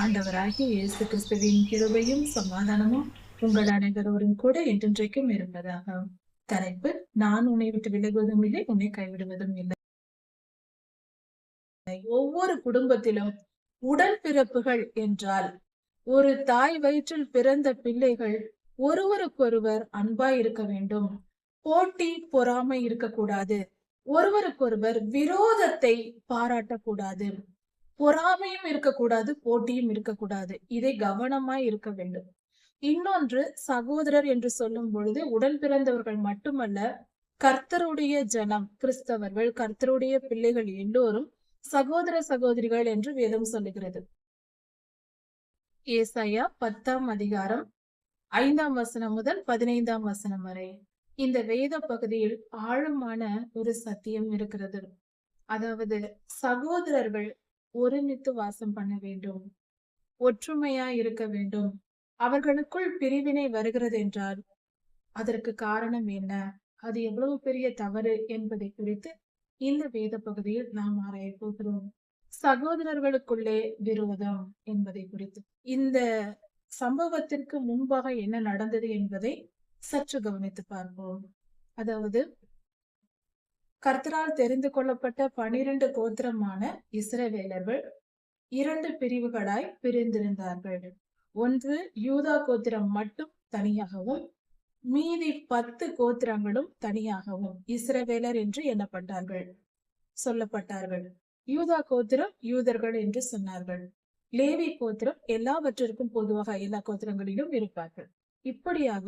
ஆண்டவராகிய இயேசு கிறிஸ்துவின் கிருபையும் சமாதானமும் உங்கள் அனைவரோடும் கூட என்றென்றைக்கும் இருப்பதாக. தலைப்பு நான் உன்னை விட்டு விலகுவதும் இல்லை உன்னை கைவிடுவதும் இல்லை. ஒவ்வொரு குடும்பத்திலும் உடன் பிறப்புகள் என்றால் ஒரு தாய் வயிற்றில் பிறந்த பிள்ளைகள் ஒருவருக்கொருவர் அன்பாய் இருக்க வேண்டும். போட்டி பொறாமை இருக்கக்கூடாது. ஒருவருக்கொருவர் விரோதத்தை பாராட்டக்கூடாது. பொறாமையும் இருக்கக்கூடாது போட்டியும் இருக்கக்கூடாது. இதை கவனமாய் இருக்க வேண்டும். இன்னொன்று சகோதரர் என்று சொல்லும் பொழுது உடன் பிறந்தவர்கள் மட்டுமல்ல கர்த்தருடைய ஜனம் கிறிஸ்தவர்கள் கர்த்தருடைய பிள்ளைகள் எல்லோரும் சகோதர சகோதரிகள் என்று வேதம் சொல்லுகிறது. ஏசாயா பத்தாம் அதிகாரம் ஐந்தாம் வசனம் முதல் பதினைந்தாம் வசனம் வரை. இந்த வேத பகுதியில் ஆழமான ஒரு சத்தியம் இருக்கிறது. அதாவது சகோதரர்கள் ஒருமித்து வாசம் பண்ண வேண்டும். ஒற்றுமையா இருக்க வேண்டும். அவர்களுக்குள் பிரிவினை வருகிறது என்றால் அதற்கு காரணம் என்ன? அது எவ்வளவு பெரிய தவறு என்பதை குறித்து இந்த வேத பகுதியில் நாம் ஆராய போகிறோம். சகோதரர்களுக்குள்ளே விரோதம் என்பதை குறித்து. இந்த சம்பவத்திற்கு முன்பாக என்ன நடந்தது என்பதை சற்று கவனித்து பார்ப்போம். அதாவது கர்த்தரால் தெரிந்து கொள்ளப்பட்ட பனிரெண்டு கோத்திரமான இஸ்ரவேலர்கள் இரண்டு பிரிவுகளாய் பிரிந்திருந்தார்கள். ஒன்று யூதா கோத்திரம் மட்டும் தனியாகவும் மீதி பத்து கோத்திரங்களும் தனியாகவும் இஸ்ரவேலர் என்று எண்ணப்பட்டார்கள் சொல்லப்பட்டார்கள். யூதா கோத்திரம் யூதர்கள் என்று சொன்னார்கள். லேவி கோத்திரம் எல்லாவற்றிற்கும் பொதுவாக எல்லா கோத்திரங்களிலும் இருப்பார்கள். இப்படியாக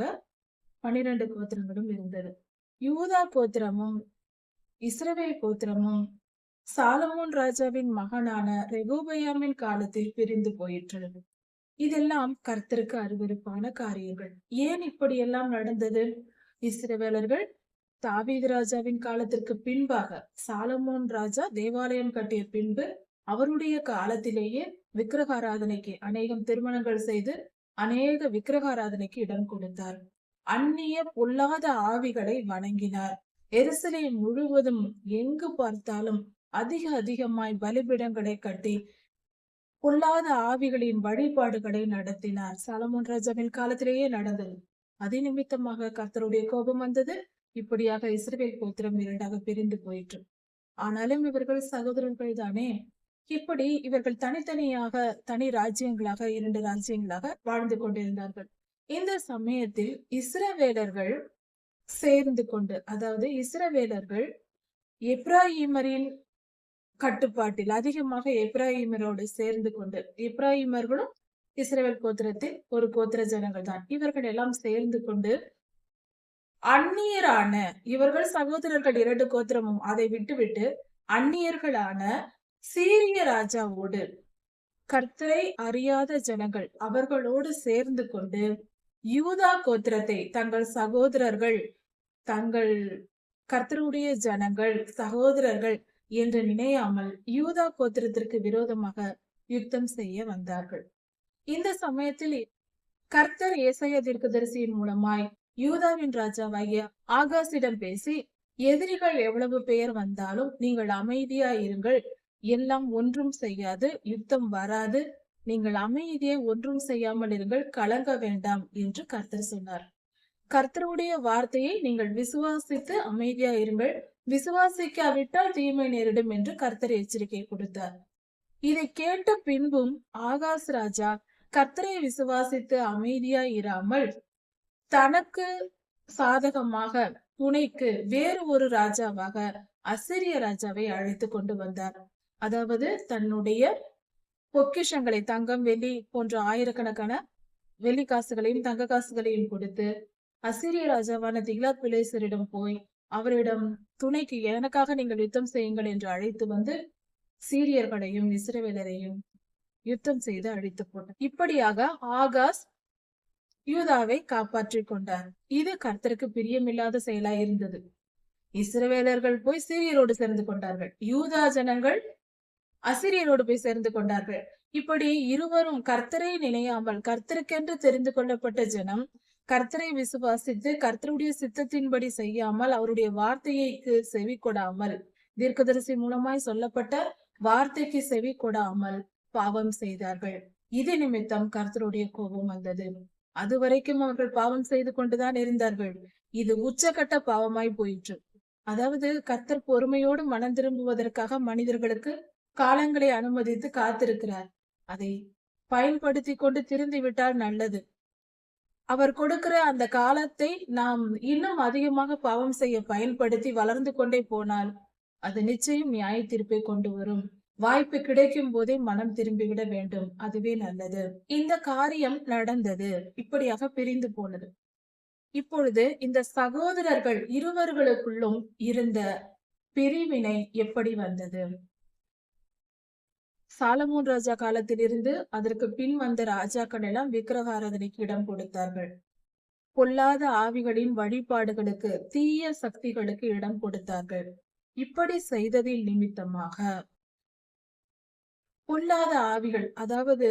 பனிரெண்டு கோத்திரங்களும் இருந்தது. யூதா கோத்திரமும் இஸ்ரவேல் கோத்திரமும் சாலமோன் ராஜாவின் மகனான ரெகோபயாமின் காலத்தில் பிரிந்து போயிற்று இதெல்லாம் கர்த்தருக்கு அருவருப்பான காரியங்கள். ஏன் இப்படியெல்லாம் நடந்தது? இஸ்ரவேலர்கள் தாவீது ராஜாவின் காலத்திற்கு பின்பாக சாலமோன் ராஜா தேவாலயம் கட்டிய பின்பு அவருடைய காலத்திலேயே விக்கிரகாராதனைக்கு அநேகம் திருமணங்கள் செய்து அநேக விக்கிரகாராதனைக்கு இடம் கொடுத்தார். அந்நிய பொல்லாத ஆவிகளை வணங்கினார். எருசலேம் முழுவதும் எங்கு பார்த்தாலும் அதிக அதிகமாய் பலிபிடங்களை கட்டி பொல்லாத ஆவிகளின் வழிபாடுகளை நடத்தினார். சாலமோன் ராஜாவின் காலத்திலேயே நடந்தது. அதே நிமித்தமாக கர்த்தருடைய கோபம் வந்தது. இப்படியாக இஸ்ரேல் கோத்திரம் இரண்டாக பிரிந்து போயிற்று. ஆனாலும் இவர்கள் சகோதரர்கள் தானே? இப்படி இவர்கள் தனித்தனியாக தனி ராஜ்யங்களாக இரண்டு ராஜ்யங்களாக வாழ்ந்து கொண்டிருந்தார்கள். இந்த சமயத்தில் இஸ்ரவேலர்கள் சேர்ந்து கொண்டு அதாவது இஸ்ரவேலர்கள் எப்ராஹிமரின் கட்டுப்பாட்டில் அதிகமாக எப்ராஹிமரோடு சேர்ந்து கொண்டு எப்ராஹிமர்களும் இஸ்ரேல் கோத்திரத்தில் ஒரு கோத்திர ஜனங்கள் தான் இவர்கள் எல்லாம் சேர்ந்து கொண்டு அந்நியரான இவர்கள் சகோதரர்கள் இரண்டு கோத்திரமும் அதை விட்டுவிட்டு அந்நியர்களான சீரிய ராஜாவோடு கர்த்தரை அறியாத ஜனங்கள் அவர்களோடு சேர்ந்து கொண்டு யூதா கோத்திரத்தை தங்கள் சகோதரர்கள் தங்கள் கர்த்தருடைய ஜனங்கள் சகோதரர்கள் என்று நினையாமல் யூதா கோத்திரத்திற்கு விரோதமாக யுத்தம் செய்ய வந்தார்கள். இந்த சமயத்தில் கர்த்தர் ஏசைய தீர்க்கதரிசியின் மூலமாய் யூதாவின் ராஜாவாகிய ஆகாசிடம் பேசி எதிரிகள் எவ்வளவு பெயர் வந்தாலும் நீங்கள் அமைதியா இருங்கள். எல்லாம் ஒன்றும் செய்யாது. யுத்தம் வராது. நீங்கள் அமைதியை ஒன்றும் செய்யாமல் இருங்கள். கலங்க வேண்டாம் என்று கர்த்தர் சொன்னார். கர்த்தருடைய வார்த்தையை நீங்கள் விசுவாசித்து அமைதியா இருங்கள். விசுவாசிக்காவிட்டால் தீமை நேரிடும் என்று கர்த்தர் எச்சரிக்கை கொடுத்தார். இதை கேட்ட பின்பும் ஆகாஷ் ராஜா கர்த்தரை விசுவாசித்து அமைதியா இராமல் தனக்கு சாதகமாக துணைக்கு வேறு ஒரு ராஜாவாக அசிரிய ராஜாவை அழைத்து கொண்டு வந்தார். அதாவது தன்னுடைய பொக்கிஷங்களை தங்கம் வெள்ளி போன்ற ஆயிரக்கணக்கான வெள்ளி காசுகளையும் தங்க காசுகளையும் கொடுத்து அசிரிய ராஜாவான திக்லாத் பிளேசரிடம் போய் அவரிடம் துணைக்கு எனக்காக நீங்கள் யுத்தம் செய்யுங்கள் என்று அழைத்து வந்து சீரியர்களையும் இஸ்ரவேலரையும் யுத்தம் செய்து அழித்து போட்டார். இப்படியாக ஆகாஷ் யூதாவை காப்பாற்றிக் கொண்டார். இது கர்த்தருக்கு பிரியமில்லாத செயலா இருந்தது. இஸ்ரவேலர்கள் போய் சீரியரோடு சேர்ந்து கொண்டார்கள். யூதா ஜனங்கள் அசிரியரோடு போய் சேர்ந்து கொண்டார்கள். இப்படி இருவரும் கர்த்தரை நினையாமல் கர்த்தருக்கென்று தெரிந்து கொள்ளப்பட்ட ஜனம் கர்த்தரை விசுவாசித்து கர்த்தருடைய சித்தத்தின்படி செய்யாமல் அவருடைய வார்த்தையைக்கு செவி கொடாமல் தீர்க்கதரிசி மூலமாய் சொல்லப்பட்ட வார்த்தைக்கு செவி கொடாமல் பாவம் செய்தார்கள். இது நிமித்தம் கர்த்தருடைய கோபம் வந்தது. அது வரைக்கும் அவர்கள் பாவம் செய்து கொண்டுதான் இருந்தார்கள். இது உச்சகட்ட பாவமாய் போயிற்று. அதாவது கர்த்தர் பொறுமையோடு மனம் திரும்புவதற்காக மனிதர்களுக்கு காலங்களை அனுமதித்து காத்திருக்கிறார். அதை பயன்படுத்தி கொண்டு திருந்தி விட்டால் நல்லது. அவர் கொடுக்கிற அந்த காலத்தை நாம் இன்னும் அதிகமாக பாவம் செய்ய பயன்படுத்தி வளர்ந்து கொண்டே போனால் அது நிச்சயம் நியாய தீர்ப்பை கொண்டு வரும். வாய்ப்பு கிடைக்கும் போதே மனம் திரும்பிவிட வேண்டும். அதுவே நல்லது. இந்த காரியம் நடந்தது. இப்படியாக பிரிந்து போனது. இப்பொழுது இந்த சகோதரர்கள் இருவர்களுக்குள்ளும் இருந்த பிரிவினை எப்படி வந்தது? சாலமோன் ராஜா காலத்திலிருந்து அதற்கு பின் வந்த ராஜாக்கள் எல்லாம் விக்கிரக ஆராதனைக்கு இடம் கொடுத்தார்கள். பொல்லாத ஆவிகளின் வழிபாடுகளுக்கு தீய சக்திகளுக்கு இடம் கொடுத்தார்கள். இப்படி செய்ததின் நிமித்தமாக பொல்லாத ஆவிகள் அதாவது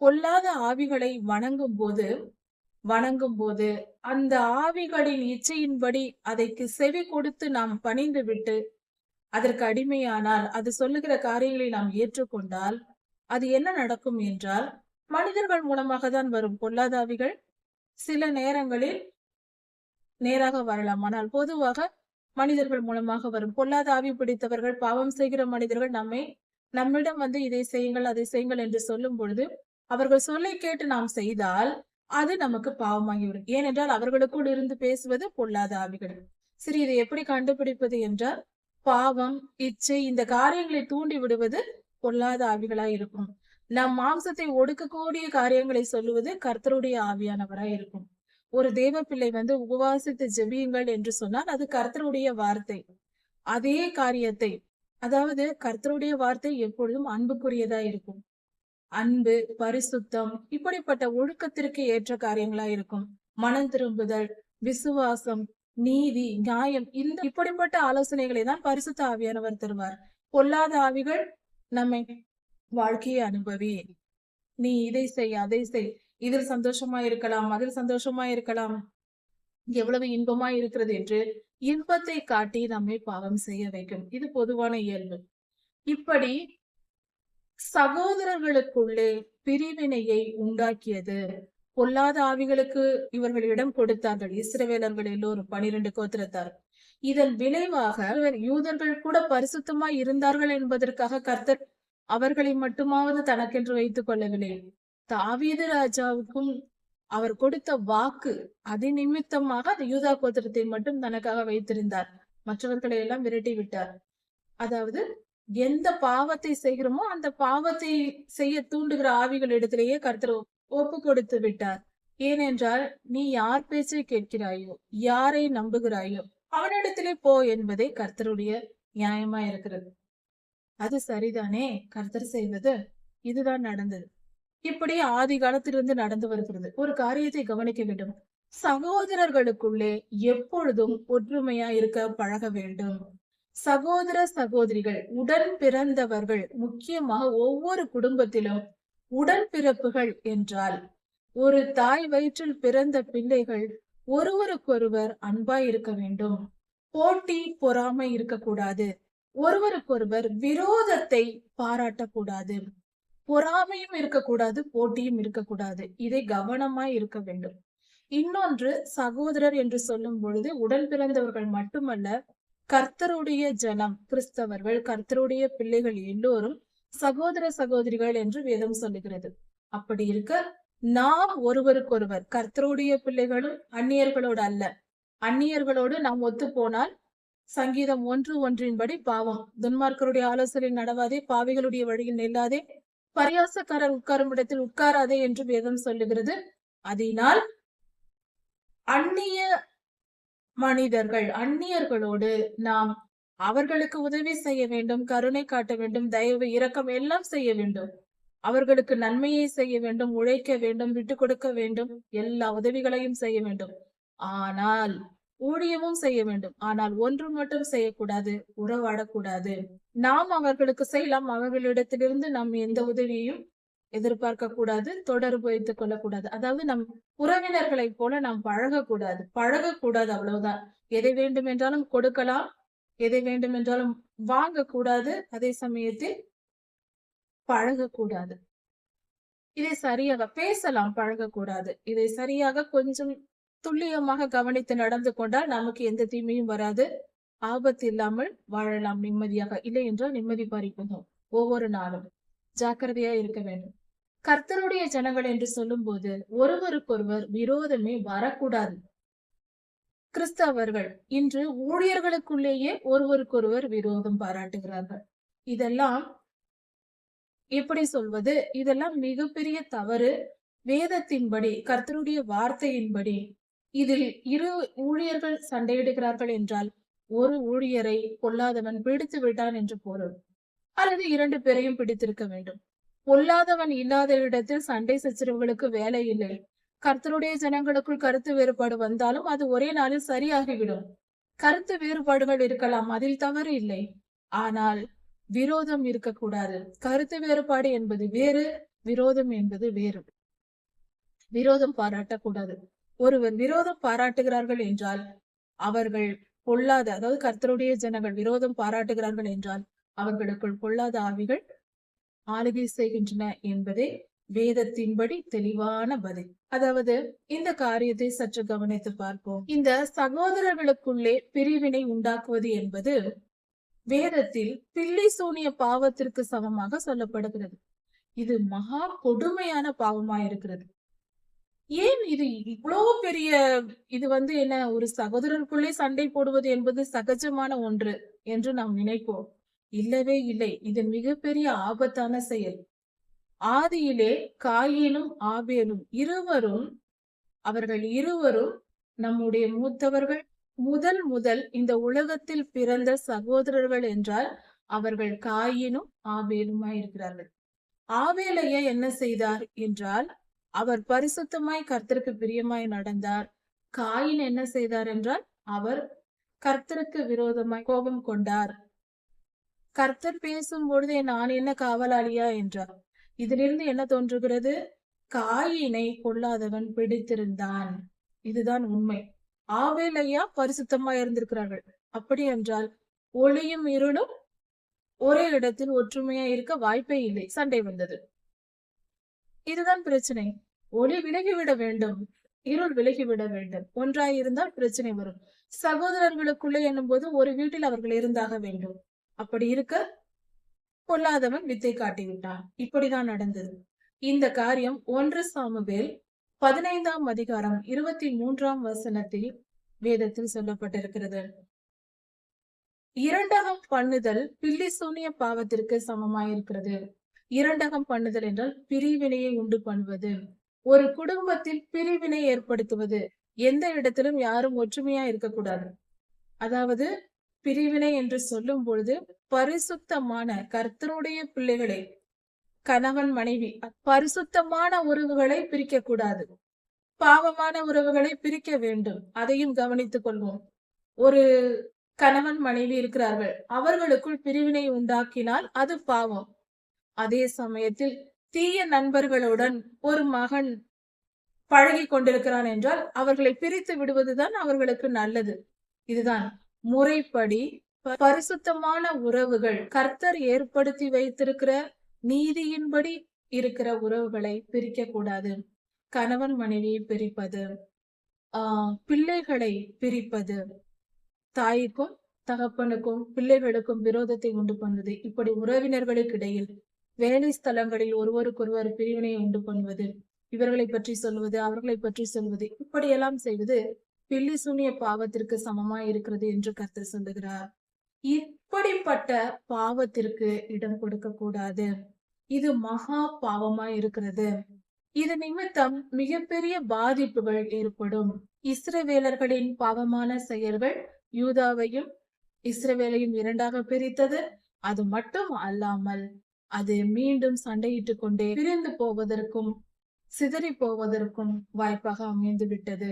பொல்லாத ஆவிகளை வணங்கும் போது வணங்கும் போது அந்த ஆவிகளின் இச்சையின்படி அதைக்கு செவி கொடுத்து நாம் பணிந்து விட்டு அதற்கு அடிமையானால் அது சொல்லுகிற காரியங்களை நாம் ஏற்றுக்கொண்டால் அது என்ன நடக்கும் என்றால் மனிதர்கள் மூலமாக தான் வரும் பொல்லாத ஆவிகள் சில நேரங்களில் நேராக வரலாம். ஆனால் பொதுவாக மனிதர்கள் மூலமாக வரும் பொல்லாத ஆவி பிடித்தவர்கள் பாவம் செய்கிற மனிதர்கள் நம்மை நம்மிடம் வந்து இதை செய்யுங்கள் அதை செய்யுங்கள் என்று சொல்லும் பொழுது அவர்கள் சொல்லை கேட்டு நாம் செய்தால் அது நமக்கு பாவமாகிவிடும். ஏனென்றால் அவர்களுக்குள் இருந்து பேசுவது பொல்லாத ஆவிகள். சரி இதை எப்படி கண்டுபிடிப்பது என்றால் பாவம் இச்சை இந்த காரியங்களை தூண்டி விடுவது பொல்லாத ஆவிகளாய் இருக்கும். நம் மாம்சத்தை ஒடுக்கக்கூடிய காரியங்களை சொல்லுவது கர்த்தருடைய ஆவியானவராய் இருக்கும். ஒரு தேவ பிள்ளை வந்து உபவாசித்து ஜெபியுங்கள் என்று சொன்னால் அது கர்த்தருடைய வார்த்தை. அதே காரியத்தை அதாவது கர்த்தருடைய வார்த்தை எப்பொழுதும் அன்புக்குரியதா இருக்கும். அன்பு பரிசுத்தம் இப்படிப்பட்ட ஒழுக்கத்திற்கு ஏற்ற காரியங்களா இருக்கும். மனம் திரும்புதல் விசுவாசம் நீதி நியாயம் இந்த இப்படிப்பட்ட ஆலோசனைகளை தான் பரிசுத்த ஆவியானவர் தருவார். பொல்லாத ஆவிகள் நம்மை வாழ்க்கையை அனுபவி. நீ இதை செய் அதை செய். இதில் சந்தோஷமா இருக்கலாம் அதில் சந்தோஷமா இருக்கலாம். எவ்வளவு இன்பமா இருக்கிறது என்று இன்பத்தை காட்டி நம்மை பாவம் செய்ய வைக்கும். இது பொதுவான இயல்பு. இப்படி சகோதரர்களுக்குள்ளே பிரிவினையை உண்டாக்கியது. பொல்லாத ஆவிகளுக்கு இவர்கள் இடம் கொடுத்தார்கள். இஸ்ரவேலர்கள் எல்லோரும் பனிரெண்டு கோத்திரத்தார். இதன் விளைவாக யூதர்கள் கூட பரிசுத்தமாய் இருந்தார்கள் என்பதற்காக கர்த்தர் அவர்களை மட்டுமாவது தனக்கென்று வைத்துக் கொள்ளவில்லை. தாவீது ராஜாவுக்கும் அவர் கொடுத்த வாக்கு அதி நிமித்தமாக அந்த யூதா கோத்திரத்தை மட்டும் தனக்காக வைத்திருந்தார். மற்றவர்களை எல்லாம் விரட்டி விட்டார். அதாவது எந்த பாவத்தை செய்கிறோமோ அந்த பாவத்தை செய்ய தூண்டுகிற ஆவிகள் இடத்திலேயே கர்த்தர் ஒப்பு கொடுத்து விட்டார். ஏனென்றால் நீ யார் பேச்சை கேட்கிறாயோ யாரை நம்புகிறாயோ அவனிடத்திலே போ என்பதே கர்த்தருடைய நியாயமா இருக்கிறது. அது சரிதானே? கர்த்தர் செய்வது இதுதான் நடந்தது. இப்படி ஆதி காலத்திலிருந்து நடந்து வருகிறது. ஒரு காரியத்தை கவனிக்க வேண்டும். சகோதரர்களுக்குள்ளே எப்பொழுதும் ஒற்றுமையா இருக்க பழக வேண்டும். சகோதர சகோதரிகள் உடன் பிறந்தவர்கள் முக்கியமாக ஒவ்வொரு குடும்பத்திலும் உடன்பிறப்புகள் என்றால் ஒரு தாய் வயிற்றில் பிறந்த பிள்ளைகள் ஒருவருக்கொருவர் அன்பாய் இருக்க வேண்டும். போட்டி பொறாமை இருக்கக்கூடாது. ஒருவருக்கொருவர் விரோதத்தை பாராட்டக்கூடாது. பொறாமையும் இருக்கக்கூடாது போட்டியும் இருக்கக்கூடாது. இதை கவனமாய் இருக்க வேண்டும். இன்னொன்று சகோதரர் என்று சொல்லும் பொழுது உடன் பிறந்தவர்கள் மட்டுமல்ல கர்த்தருடைய ஜனம் கிறிஸ்தவர்கள் கர்த்தருடைய பிள்ளைகள் எல்லோரும் சகோதர சகோதரிகள் என்று வேதம் சொல்லுகிறது. அப்படி இருக்க நாம் ஒருவருக்கொருவர் கர்த்தருடைய பிள்ளைகளும் அந்நியர்களோடு அல்ல. அந்நியர்களோடு நாம் ஒத்து போனால் சங்கீதம் ஒன்று ஒன்றின்படி பாவம். துன்மார்க்கருடைய ஆலோசனை நடவாதே பாவிகளுடைய வழியில் நில்லாதே பரியாசக்காரர் உட்காரும் இடத்தில் உட்காராதே என்று வேதம் சொல்லுகிறது. அதனால் அந்நிய மனிதர்கள் அந்நியர்களோடு நாம் அவர்களுக்கு உதவி செய்ய வேண்டும் கருணை காட்ட வேண்டும் தயவு இரக்கம் எல்லாம் செய்ய வேண்டும். அவர்களுக்கு நன்மையை செய்ய வேண்டும் உழைக்க வேண்டும் விட்டு கொடுக்க வேண்டும் எல்லா உதவிகளையும் செய்ய வேண்டும். ஆனால் ஊழியமும் செய்ய வேண்டும். ஆனால் ஒன்று மட்டும் செய்யக்கூடாது உறவாடக்கூடாது. நாம் அவர்களுக்கு செய்யலாம். அவர்களிடத்திலிருந்து நாம் எந்த உதவியையும் எதிர்பார்க்க கூடாது தொடர்பு வைத்துக் கொள்ளக்கூடாது. அதாவது நம் உறவினர்களைப் போல நாம் பழகக்கூடாது. பழகக்கூடாது அவ்வளவுதான். எதை வேண்டும் என்றாலும் கொடுக்கலாம் எதை வேண்டும் என்றாலும் வாங்கக்கூடாது அதே சமயத்தில் பழகக்கூடாது. இதை சரியாக பேசலாம் பழகக்கூடாது. இதை சரியாக கொஞ்சம் துல்லியமாக கவனித்து நடந்து கொண்டால் நமக்கு எந்த தீமையும் வராது. ஆபத்து இல்லாமல் வாழலாம் நிம்மதியாக. இல்லை என்றால் நிம்மதி பறிப்போம் ஒவ்வொரு நாளும். ஜாக்கிரதையா இருக்க வேண்டும். கர்த்தருடைய ஜனங்கள் என்று சொல்லும் போது ஒருவருக்கொருவர் விரோதமே வரக்கூடாது. கிறிஸ்தவர்கள் இன்று ஊழியர்களுக்குள்ளேயே ஒருவருக்கொருவர் விரோதம் பாராட்டுகிறார்கள். இதெல்லாம் எப்படி சொல்வது? இதெல்லாம் மிகப்பெரிய தவறு. வேதத்தின்படி கர்த்தருடைய வார்த்தையின்படி இதில் இரு ஊழியர்கள் சண்டையிடுகிறார்கள் என்றால் ஒரு ஊழியரை பொல்லாதவன் பிடித்து விட்டான் என்று பொருள். அல்லது இரண்டு பேரையும் பிடித்திருக்க வேண்டும். பொல்லாதவன் இல்லாத இடத்தில் சண்டை சச்சரவுகளுக்கு வேலை இல்லை. கர்த்தருடைய ஜனங்களுக்குள் கருத்து வேறுபாடு வந்தாலும் அது ஒரே நாளில் சரியாகிவிடும். கருத்து வேறுபாடுகள் இருக்கலாம் அதில் தவறு இல்லை. ஆனால் விரோதம் இருக்கக்கூடாது. கருத்து வேறுபாடு என்பது வேறு விரோதம் என்பது வேறு. விரோதம் பாராட்டக்கூடாது. ஒருவர் விரோதம் பாராட்டுகிறார்கள் என்றால் அவர்கள் பொல்லாத அதாவது கர்த்தருடைய ஜனங்கள் விரோதம் பாராட்டுகிறார்கள் என்றால் அவர்களுக்குள் பொல்லாத ஆவிகள் ஆளுகை செய்கின்றன என்பதே வேதத்தின்படி தெளிவான பதில். அதாவது இந்த காரியத்தை சற்று கவனித்து பார்ப்போம். இந்த சகோதரர்களுக்குள்ளே பிரிவினை உண்டாக்குவது என்பது வேதத்தில் பில்லி சூனிய பாவத்திற்கு சமமாக சொல்லப்படுகிறது. இது மகா கொடுமையான பாவமா இருக்கிறது ஏன் இது இவ்வளவு பெரிய இது வந்து என்ன ஒரு சகோதரருக்குள்ளே சண்டை போடுவது என்பது சகஜமான ஒன்று என்று நாம் நினைப்போம். இல்லவே இல்லை. இது மிகப்பெரிய ஆபத்தான செயல். ஆதியிலே காயினும் ஆபேலும் இருவரும் அவர்கள் இருவரும் நம்முடைய மூத்தவர்கள். முதல் முதல் இந்த உலகத்தில் பிறந்த சகோதரர்கள் என்றால் அவர்கள் காயினும் ஆபேலுமாய் இருக்கிறார்கள். ஆவேலைய என்ன செய்தார் என்றால் அவர் பரிசுத்தமாய் கர்த்தருக்கு பிரியமாய் நடந்தார். காயின் என்ன செய்தார் என்றால் அவர் கர்த்தருக்கு விரோதமாய் கோபம் கொண்டார். கர்த்தர் பேசும் பொழுதே நான் என்ன காவலாளியா? என்றார். இதிலிருந்து என்ன தோன்றுகிறது? காயினை கொள்ளாதவன் பிடித்திருந்தான். இதுதான் உண்மை. ஆவேலையா பரிசுத்தமா இருந்திருக்கிறார்கள். அப்படி என்றால் ஒளியும் இருளும் ஒரே இடத்தில் ஒற்றுமையா இருக்க வாய்ப்பே இல்லை. சண்டை வந்தது. இதுதான் பிரச்சனை. ஒளி விலகிவிட வேண்டும். இருள் விலகிவிட வேண்டும். ஒன்றாய் இருந்தால் பிரச்சனை வரும். சகோதரர்களுக்குள்ளே என்னும் போது ஒரு வீட்டில் அவர்கள் இருந்தாக வேண்டும். அப்படி இருக்க பொல்லாதவன் வித்தை காட்டிவிட்டான். இப்படிதான் நடந்தது. இந்த காரியம் ஒன்று சாமுவேல் பதினைந்தாம் அதிகாரம் இருபத்தி மூன்றாம் வசனத்தில் வேதத்தில் சொல்லப்பட்டிருக்கிறது. இரண்டகம் பண்ணுதல் பில்லி சூனிய பாவத்திற்கு சமமாயிருக்கிறது. இரண்டகம் பண்ணுதல் என்றால் பிரிவினையை உண்டு பண்ணுவது. ஒரு குடும்பத்தில் பிரிவினை ஏற்படுத்துவது. எந்த இடத்திலும் யாரும் ஒற்றுமையா இருக்கக்கூடாது. அதாவது பிரிவினை என்று சொல்லும் பொழுது பரிசுத்தமான கர்த்தருடைய பிள்ளைகளை கணவன் மனைவி பரிசுத்தமான உறவுகளை பிரிக்க கூடாது பாவமான உறவுகளை பிரிக்க வேண்டும். அதையும் கவனித்துக் கொள்வோம். ஒரு கணவன் மனைவி இருக்கிறார்கள். அவர்களுக்குள் பிரிவினை உண்டாக்கினால் அது பாவம். அதே சமயத்தில் தீய நண்பர்களுடன் ஒரு மகன் பழகி கொண்டிருக்கிறான் என்றால் அவர்களை பிரித்து விடுவதுதான் அவர்களுக்கு நல்லது. இதுதான் முறைப்படி பரிசுத்தமான உறவுகள் கர்த்தர் ஏற்படுத்தி வைத்திருக்கிற நீதியின்படி இருக்கிற உறவுகளை பிரிக்க கூடாது கணவன் மனைவியை பிரிப்பது ஆஹ் பிள்ளைகளை பிரிப்பது. தாய்க்கும் தகப்பனுக்கும் பிள்ளைகளுக்கும் விரோதத்தை உண்டு பண்ணுவது. இப்படி உறவினர்களுக்கு இடையில் வேலை ஸ்தலங்களில் ஒருவருக்கொருவர் பிரிவினை உண்டு பண்ணுவது. இவர்களை பற்றி சொல்வது அவர்களை பற்றி சொல்வது. இப்படியெல்லாம் செய்வது பில்லி சூனிய பாவத்திற்கு சமமா இருக்கிறது என்று கர்த்தர் சொல்லுகிறார். இப்படிப்பட்ட பாவத்திற்கு இடம் கொடுக்க கூடாது. இது மகா பாவமா இருக்கிறது. இது நிமித்தம் மிகப்பெரிய பாதிப்புகள் ஏற்படும். இஸ்ரவேலர்களின் பாவமான செயல்கள் யூதாவையும் இஸ்ரவேலையும் இரண்டாக பிரித்தது. அது மட்டும் அல்லாமல் அது மீண்டும் சண்டையிட்டுக் கொண்டே பிரிந்து போவதற்கும் சிதறி போவதற்கும் வாய்ப்பாக அமைந்து விட்டது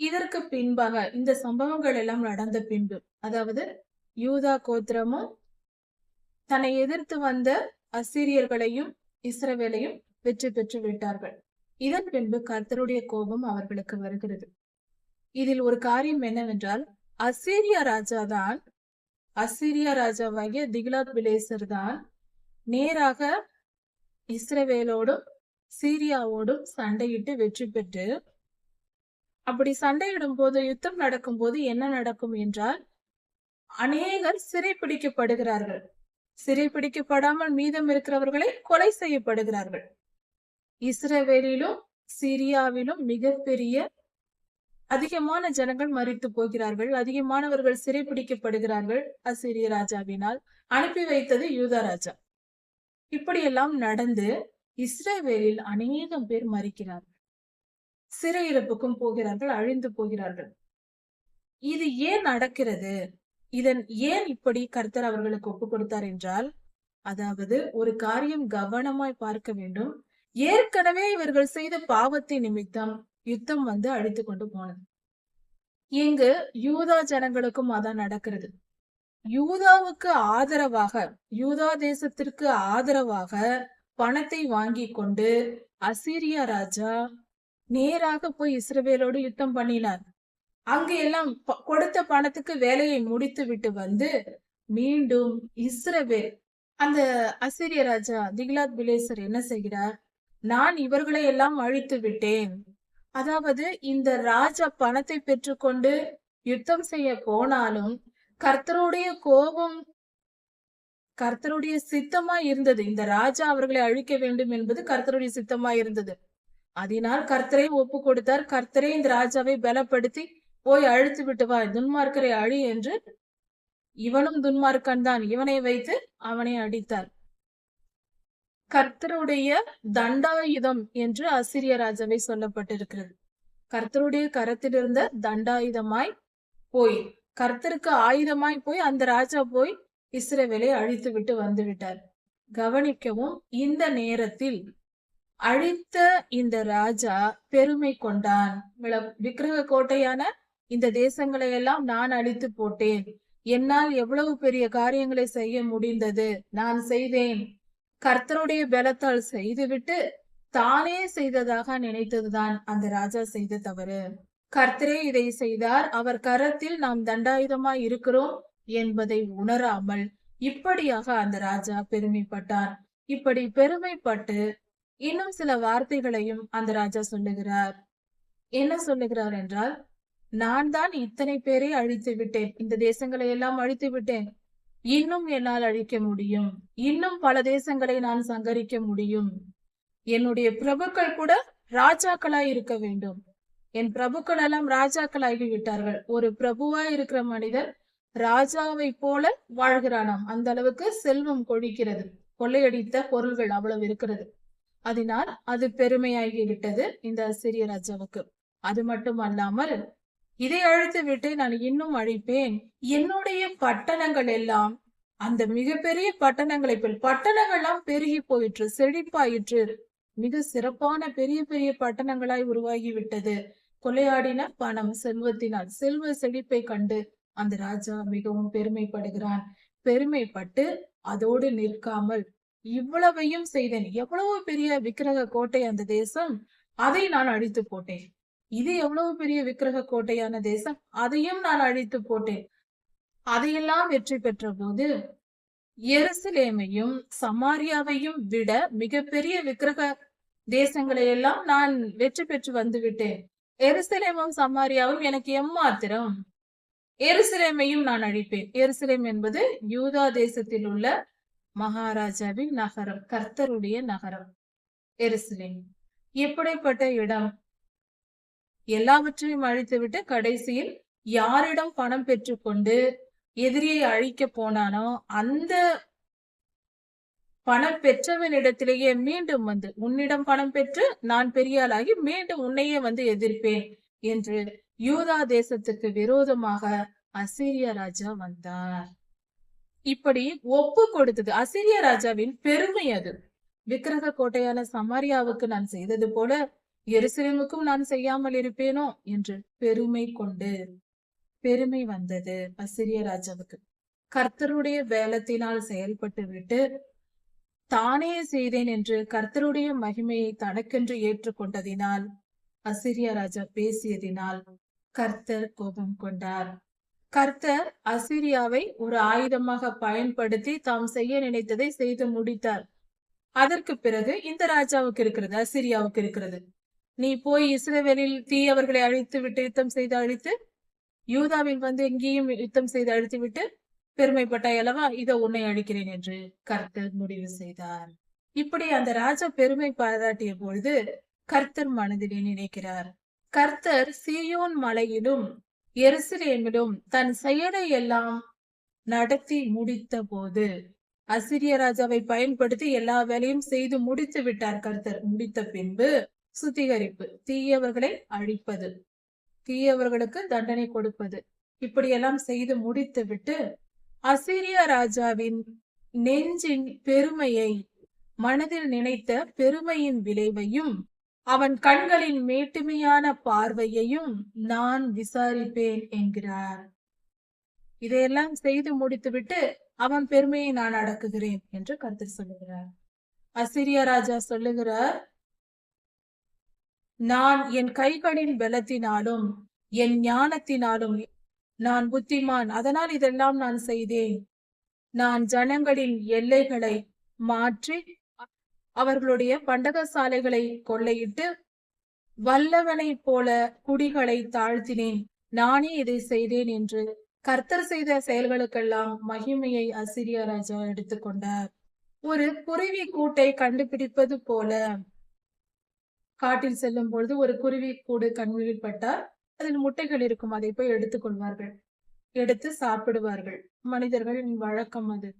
இதற்கு பின்பாக இந்த சம்பவங்கள் எல்லாம் நடந்த பின்பு அதாவது யூதா கோத்திரமும் தன்னை எதிர்த்து வந்த அசிரியர்களையும் இஸ்ரவேலையும் வெற்றி பெற்று விட்டார்கள். இதன் பின்பு கர்த்தருடைய கோபம் அவர்களுக்கு வருகிறது. இதில் ஒரு காரியம் என்னவென்றால் அசீரிய ராஜாதான் அசீரிய ராஜாவாகிய திகிலாத் பிலேசர் தான் நேராக இஸ்ரவேலோடும் சீரியாவோடும் சண்டையிட்டு வெற்றி பெற்று அப்படி சண்டையிடும் போது யுத்தம் நடக்கும் போது என்ன நடக்கும் என்றால் அநேகர் சிறைப்பிடிக்கப்படுகிறார்கள் சிறைப்பிடிக்கப்படாமல் மீதம் இருக்கிறவர்களை கொலை செய்யப்படுகிறார்கள். இஸ்ரவேலிலும் சிரியாவிலும் மிகப்பெரிய அதிகமான ஜனங்கள் மறித்து போகிறார்கள். அதிகமானவர்கள் சிறைப்பிடிக்கப்படுகிறார்கள் அசிரிய ராஜாவினால் அனுப்பி வைத்தது யூதா ராஜா. இப்படியெல்லாம் நடந்து இஸ்ரேவேலில் அநேகம் பேர் மறிக்கிறார்கள். சிறையிருப்புக்கும் போகிறார்கள் அழிந்து போகிறார்கள். இது ஏன் நடக்கிறது? இதன் ஏன் இப்படி கர்த்தர் அவர்களுக்கு ஒப்பு கொடுத்தார் என்றால் அதாவது ஒரு காரியம் கவனமாய் பார்க்க வேண்டும். ஏற்கனவே இவர்கள் செய்த பாவத்தின் நிமித்தம் யுத்தம் வந்து அழித்து கொண்டு போனது. இங்கு யூதா ஜனங்களுக்கும் அதான் நடக்கிறது. யூதாவுக்கு ஆதரவாக யூதா தேசத்திற்கு ஆதரவாக பணத்தை வாங்கி கொண்டு அசீரியா ராஜா நேராக போய் இஸ்ரவேலோடு யுத்தம் பண்ணினார். அங்கு எல்லாம் கொடுத்த பணத்துக்கு வேலையை முடித்து விட்டு வந்து மீண்டும் இஸ்ரவேல் அந்த அசிரிய ராஜா திகிலாத் பிலேசர் என்ன செய்கிறார்? நான் இவர்களை எல்லாம் அழித்து விட்டேன். அதாவது இந்த ராஜா பணத்தை பெற்றுக்கொண்டு யுத்தம் செய்ய போனாலும் கர்த்தருடைய கோபம் கர்த்தருடைய சித்தமா இருந்தது. இந்த ராஜா அவர்களை அழிக்க வேண்டும் என்பது கர்த்தருடைய சித்தமா இருந்தது. அதனால் கர்த்தரை ஒப்பு கொடுத்தார். கர்த்தரே இந்த ராஜாவை பலப்படுத்தி போய் அழித்து விட்டு வா. துன்மார்க்கரை அழி என்று இவனும் துன்மார்க்கன் தான். இவனை வைத்து அவனை அடித்தார். கர்த்தருடைய தண்டாயுதம் என்று அசிரிய ராஜாவை சொல்லப்பட்டிருக்கிறது. கர்த்தருடைய கரத்தில் இருந்த தண்டாயுதமாய் போய் கர்த்தருக்கு ஆயுதமாய் போய் அந்த ராஜா போய் இஸ்ரேவேலை அழித்து விட்டு வந்து விட்டார். கவனிக்கவும் இந்த நேரத்தில் அழித்த இந்த ராஜா பெருமை கொண்டான். விக்கிரக கோட்டையான இந்த தேசங்களை எல்லாம் நான் அழித்து போட்டேன். என்னால் எவ்வளவு பெரிய காரியங்களை செய்ய முடிந்தது? நான் செய்தேன். கர்த்தருடைய பலத்தால் செய்துவிட்டு தானே செய்ததாக நினைத்ததுதான் அந்த ராஜா செய்த தவறு. கர்த்தரே இதை செய்தார். அவர் கரத்தில் நாம் தண்டாயுதமாய் இருக்கிறோம் என்பதை உணராமல் இப்படியாக அந்த ராஜா பெருமைப்பட்டார் இப்படி பெருமைப்பட்டு இன்னும் சில வார்த்தைகளையும் அந்த ராஜா சொல்லுகிறார். என்ன சொல்லுகிறார் என்றால் நான் தான் இத்தனை பேரை அழித்து விட்டேன். இந்த தேசங்களை எல்லாம் அழித்து விட்டேன். இன்னும் என்னால் அழிக்க முடியும். இன்னும் பல தேசங்களை நான் சங்கரிக்க முடியும். என்னுடைய பிரபுக்கள் கூட ராஜாக்களாய் இருக்க வேண்டும். என் பிரபுக்கள் எல்லாம் ராஜாக்களாகி விட்டார்கள். ஒரு பிரபுவாய் இருக்கிற மனிதர் ராஜாவை போல வாழ்கிறானாம். அந்த அளவுக்கு செல்வம் கொழிக்கிறது. கொள்ளையடித்த பொருள்கள் அவ்வளவு இருக்கிறது. அதனால் அது பெருமையாகிவிட்டது இந்த சிறிய ராஜாவுக்கு. அது மட்டும் அல்லாமல் இதை அழைத்து விட்டு நான் இன்னும் அழைப்பேன். என்னுடைய பட்டணங்கள் எல்லாம் அந்த மிகப்பெரிய பட்டணங்களை பட்டணங்கள் பட்டணங்கள்லாம் பெருகி போயிற்று செழிப்பாயிற்று. மிக சிறப்பான பெரிய பெரிய பட்டணங்களாய் உருவாகி விட்டது. கொள்ளையாடின பணம் செல்வத்தினால் செல்வ செழிப்பை கண்டு அந்த ராஜா மிகவும் பெருமைப்படுகிறான். பெருமைப்பட்டு அதோடு நிற்காமல் இவ்வளவையும் செய்தேன். எவ்வளவு பெரிய விக்கிரக கோட்டை அந்த தேசம் அதை நான் அழித்து போட்டேன். இது எவ்வளவு பெரிய விக்கிரக கோட்டையான தேசம் அதையும் நான் அழித்து போட்டேன். அதையெல்லாம் வெற்றி பெற்ற போது எருசலேமையும் சமாரியாவையும் விட மிகப்பெரிய விக்கிரக தேசங்களை எல்லாம் நான் வெற்றி பெற்று வந்து விட்டேன் எருசலேமும் சமாரியாவும் எனக்கு எம்மாத்திரம்? எருசலேமையும் நான் அழிப்பேன். எருசலேம் என்பது யூதா தேசத்தில் உள்ள மகாராஜாவின் நகரம் கர்த்தருடைய நகரம் எருசலேம். எப்படிப்பட்ட இடம்? எல்லாவற்றையும் அழித்துவிட்டு கடைசியில் யாரிடம் பணம் பெற்றுக்கொண்டு எதிரியை அழிக்க போனானோ அந்த பணம் பெற்றவனிடத்திலேயே மீண்டும் வந்து உன்னிடம் பணம் பெற்று நான் பெரியாளாகி மீண்டும் உன்னையே வந்து எதிர்ப்பேன் என்று யூதா தேசத்துக்கு விரோதமாக அசீரிய ராஜா வந்தார். இப்படி ஒப்பு கொடுத்தது அசிரிய ராஜாவின் பெருமை அது. விக்கிரக கோட்டையான சமாரியாவுக்கு நான் செய்தது போல எருசலேமுக்கும் நான் செய்யாமல் இருப்பேனோ என்று பெருமை கொண்டு பெருமை வந்தது அசிரிய ராஜாவுக்கு. கர்த்தருடைய வேலத்தினால் செயல்பட்டு விட்டு தானே செய்தேன் என்று கர்த்தருடைய மகிமையை தனக்கென்று ஏற்றுக்கொண்டதினால் அசிரிய ராஜா பேசியதினால் கர்த்தர் கோபம் கொண்டார். கர்த்தர் அசிரியாவை ஒரு ஆயுதமாக பயன்படுத்தி தாம் செய்ய நினைத்ததை செய்து முடித்தார். அதற்கு பிறகு இந்த ராஜாவுக்கு இருக்கிறது அசிரியாவுக்கு இருக்கிறது. நீ போய் இஸ்ரேவேலில் தீயவர்களை அழித்து விட்டு யுத்தம் செய்து அழித்து யூதாவில் வந்து எங்கேயும் யுத்தம் செய்து அழித்து விட்டு பெருமைப்பட்டாய் அல்லவா இதோ உன்னை அழிக்கிறேன் என்று கர்த்தர் முடிவு செய்தார். இப்படி அந்த ராஜா பெருமை பாராட்டிய பொழுது கர்த்தர் மனதிலே நினைக்கிறார். கர்த்தர் சீயோன் மலையிலும் எருசலேமிலும் தன் செயலை எல்லாம் நடத்தி முடித்த போது அசிரிய ராஜாவை பயன்படுத்தி எல்லா வேலையும் செய்து முடித்து விட்டார் கர்த்தர். முடித்த பின்பு சுத்திகரிப்பு தீயவர்களை அழிப்பது தீயவர்களுக்கு தண்டனை கொடுப்பது. இப்படியெல்லாம் செய்து முடித்து விட்டு அசிரிய ராஜாவின் நெஞ்சின் பெருமையை மனதில் நினைத்த பெருமையின் விளைவையும் அவன் கண்களின் மேட்டுமையான பார்வையையும் நான் விசாரிப்பேன் என்கிறார். இதையெல்லாம் செய்து முடித்துவிட்டு அவன் பெருமையை நான் அடக்குகிறேன் என்று கருத்து சொல்லுகிறார். அசிரிய ராஜா சொல்லுகிறார் நான் என் கைகளின் பலத்தினாலும் என் ஞானத்தினாலும் நான் புத்திமான். அதனால் இதெல்லாம் நான் செய்தேன். நான் ஜனங்களின் எல்லைகளை மாற்றி அவர்களுடைய பண்டகசாலைகளை கொள்ளையிட்டு வல்லவனைப் போல குடிகளை தாழ்த்தினேன். நானே இதை செய்தேன் என்று கர்த்தர் செய்த செயல்களுக்கெல்லாம் மகிமையை அசிரிய ராஜா எடுத்துக்கொண்டார் ஒரு குருவி கூட்டை கண்டுபிடிப்பது போல காட்டில் செல்லும் பொழுது ஒரு குருவி கூடு கண்ணில் பட்டால் அதில் முட்டைகள் இருக்கும். அதை போய் எடுத்துக்கொள்வார்கள் எடுத்து சாப்பிடுவார்கள். மனிதர்களின் வழக்கம் அது.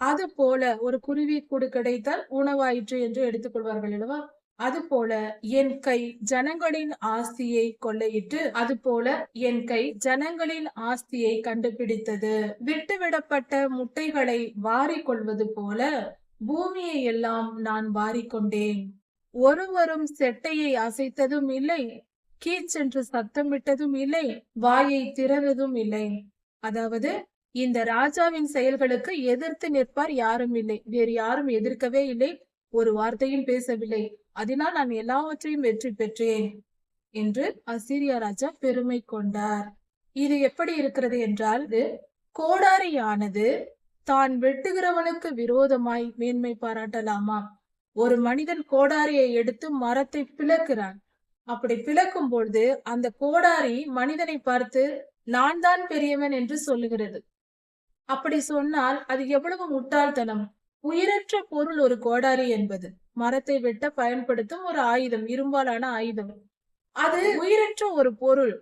அது போல ஒரு குருவி கூடு கிடைத்தால் உணவாயிற்று என்று எடுத்துக்கொள்வார்கள் அல்லவா? அது போல என் கை ஜனங்களின் ஆஸ்தியை கொள்ளையிட்டு அது போல என் கை ஜனங்களின் ஆஸ்தியை கண்டுபிடித்தது. விட்டுவிடப்பட்ட முட்டைகளை வாரிக்கொள்வது போல பூமியை எல்லாம் நான் வாரிக்கொண்டேன். ஒருவரும் செட்டையை அசைத்ததும் இல்லை கீச்சென்று சத்தமிட்டதும் இல்லை வாயை திறந்ததும் இல்லை. அதாவது இந்த ராஜாவின் செயல்களுக்கு எதிர்த்து நிற்பார் யாரும் இல்லை. வேறு யாரும் எதிர்க்கவே இல்லை. ஒரு வார்த்தையும் பேசவில்லை. அதனால் நான் எல்லாவற்றையும் வெற்றி பெற்றேன் என்று அசிரியா ராஜா பெருமை கொண்டார். இது எப்படி இருக்கிறது என்றால் கோடாரியானது. தான் வெட்டுகிறவனுக்கு விரோதமாய் மேன்மை பாராட்டலாமா? ஒரு மனிதன் கோடாரியை எடுத்து மரத்தை பிளக்கிறான். அப்படி பிளக்கும் பொழுது அந்த கோடாரி மனிதனை பார்த்து நான் தான் பெரியவன் என்று சொல்லுகிறது. அப்படி சொன்னால் அது எவ்வளவு முட்டாள்தனம்? உயிரற்ற பொருள் ஒரு கோடாரி என்பது. மரத்தை வெட்ட பயன்படுத்தும் ஒரு ஆயுதம் இரும்பாலான ஆயுதம். அது உயிரற்ற ஒரு பொருள்.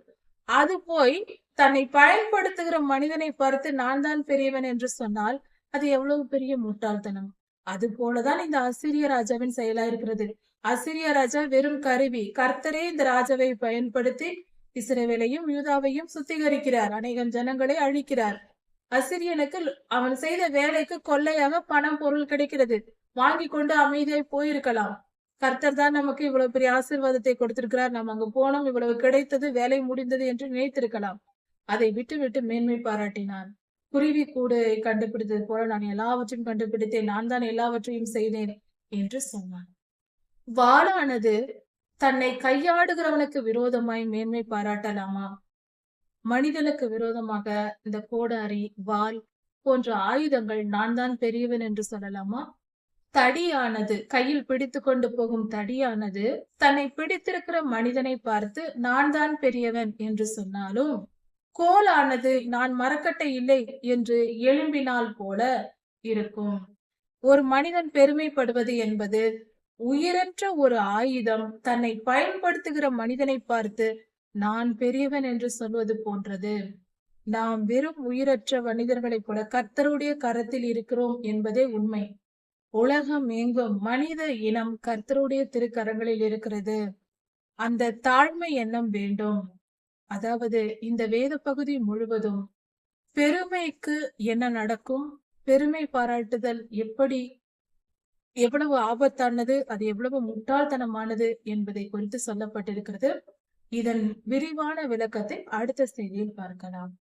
அது போய் தன்னை பயன்படுத்துகிற மனிதனை பார்த்து நான் தான் பெரியவன் என்று சொன்னால் அது எவ்வளவு பெரிய முட்டாள்தனம்? அது போலதான் இந்த அசிரிய ராஜாவின் செயலா இருக்கிறது. அசிரிய ராஜா வெறும் கருவி. கர்த்தரே இந்த ராஜாவை பயன்படுத்தி இஸ்ரேவேலையும் யூதாவையும் சுத்திகரிக்கிறார். அநேகம் ஜனங்களை அழிக்கிறார். அசிரியனுக்கு அவன் செய்த வேலைக்கு கொள்ளையாக பணம் பொருள் கிடைக்கிறது. வாங்கி கொண்டு அமைதியாய் போயிருக்கலாம். கர்த்தர் தான் நமக்கு இவ்வளவு பெரிய ஆசீர்வாதத்தை கொடுத்திருக்கிறார். நம்ம அங்கு போனோம். இவ்வளவு கிடைத்தது வேலை முடிந்தது என்று நினைத்திருக்கலாம். அதை விட்டு விட்டு மேன்மை பாராட்டினான். குருவி கூடு கண்டுபிடித்தது போல நான் எல்லாவற்றையும் கண்டுபிடித்தேன். நான் தான் எல்லாவற்றையும் செய்தேன் என்று சொன்னான். வாளானது தன்னை கையாடுகிறவனுக்கு விரோதமாய் மேன்மை பாராட்டலாமா? மனிதனுக்கு விரோதமாக இந்த கோடாரி வால் போன்ற ஆயுதங்கள் நான் தான் பெரியவன் என்று சொல்லலாமா? தடியானது கையில் பிடித்து கொண்டு போகும் தடியானது தன்னை பிடித்திருக்கிற மனிதனை பார்த்து நான் தான் பெரியவன் என்று சொன்னாலும் கோலானது நான் மரக்கட்டை இல்லை என்று எழும்பினால் போல இருக்கும். ஒரு மனிதன் பெருமைப்படுவது என்பது உயிரற்ற ஒரு ஆயுதம். தன்னை பயன்படுத்துகிற மனிதனை பார்த்து நான் பெரியவன் என்று சொல்வது போன்றது. நாம் வெறும் உயிரற்ற மனிதர்களைப் போல கர்த்தருடைய கரத்தில் இருக்கிறோம் என்பதே உண்மை. உலகம் எங்கும் மனித இனம் கர்த்தருடைய திருக்கரங்களில் இருக்கிறது. அந்த தாழ்மை எண்ணம் வேண்டும். அதாவது இந்த வேத பகுதி முழுவதும் பெருமைக்கு என்ன நடக்கும்? பெருமை பாராட்டுதல் எப்படி? எவ்வளவு ஆபத்தானது? அது எவ்வளவு முட்டாள்தனமானது என்பதை குறித்து சொல்லப்பட்டிருக்கிறது. இதன் விரிவான விளக்கத்தை அடுத்த செய்தியில் பார்க்கலாம்.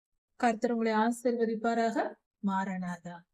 கர்த்தர் உங்களை ஆசிர்வதிப்பாராக மாறனாதான்